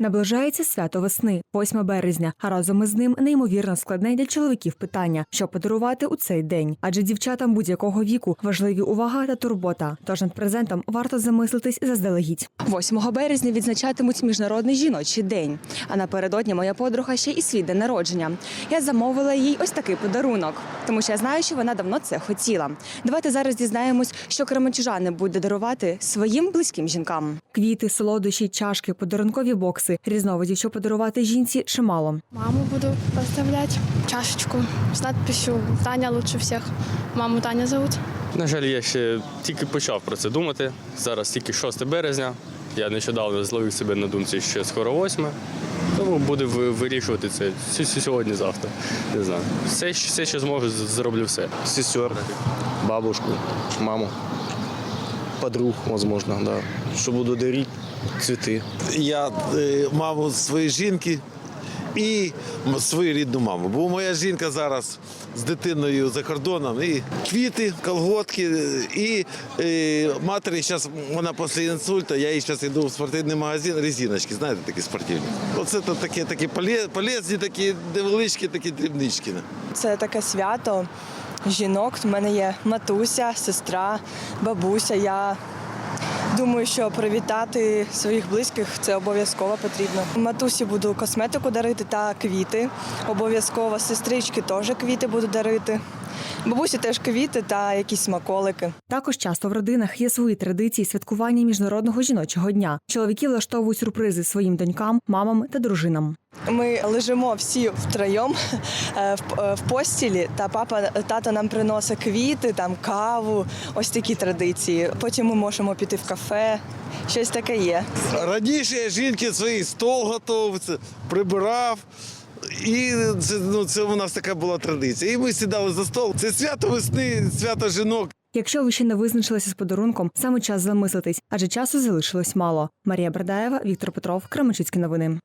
Наближається свято весни, 8 березня, а разом із ним неймовірно складне для чоловіків питання, що подарувати у цей день. Адже дівчатам будь-якого віку важливі увага та турбота. Тож над презентом варто замислитись заздалегідь. 8 березня відзначатимуть міжнародний жіночий день. А напередодні моя подруга ще і свій день народження. Я замовила їй ось такий подарунок, тому що я знаю, що вона давно це хотіла. Давайте зараз дізнаємось, що кременчужани буде дарувати своїм близьким жінкам. Квіти, солодощі, чашки, подарункові бокси. Різновидів, що подарувати жінці, чимало. Маму буду поставлять чашечку с надписью «Таня лучше всех». Маму Таня зовут. На жаль, я ще тільки почав про це думати. Зараз тільки 6 березня. Я нещодавно зловив себе на думці, що скоро 8. Тому буду вирішувати це сь- сь- сьогодні-завтра. Не знаю. Все, що- все, що зможу, зроблю все. сестер, бабушку, маму, подруг, возможно, да. Что буду дарить цветы. Я е, маму своєї жінки і свою рідну маму. Бо моя жінка зараз з дитиною за кордоном. І квіти, колготки, е, і е, матері зараз вона після інсульту, я їй зараз йду в спортивний магазин, резиночки, знаєте, такі спортивні. Оце то такі, такі поле- полезні, такі невеличкі, такі дрібнички. Це таке свято жінок. У мене є матуся, сестра, бабуся. Я думаю, що привітати своїх близьких це обов'язково потрібно. Матусі буду косметику дарити та квіти. Обов'язково сестрички теж квіти буду дарити. Бабусі теж квіти та якісь смаколики. Також часто в родинах є свої традиції святкування міжнародного жіночого дня. Чоловіки влаштовують сюрпризи своїм донькам, мамам та дружинам. Ми лежимо всі втроєм е, в, е, постілі, та папа тато нам приносить квіти, там каву, ось такі традиції. Потім ми можемо піти в кафе. Щось таке є. Раніше жінки свій стол готував, прибирав. І це, ну, це у нас така була традиція. І ми сідали за стол. Це свято весни, свято жінок. Якщо ви ще не визначилися з подарунком, саме час замислитись, адже часу залишилось мало. Марія Бердаєва, Віктор Петров, Кременчуцькі новини.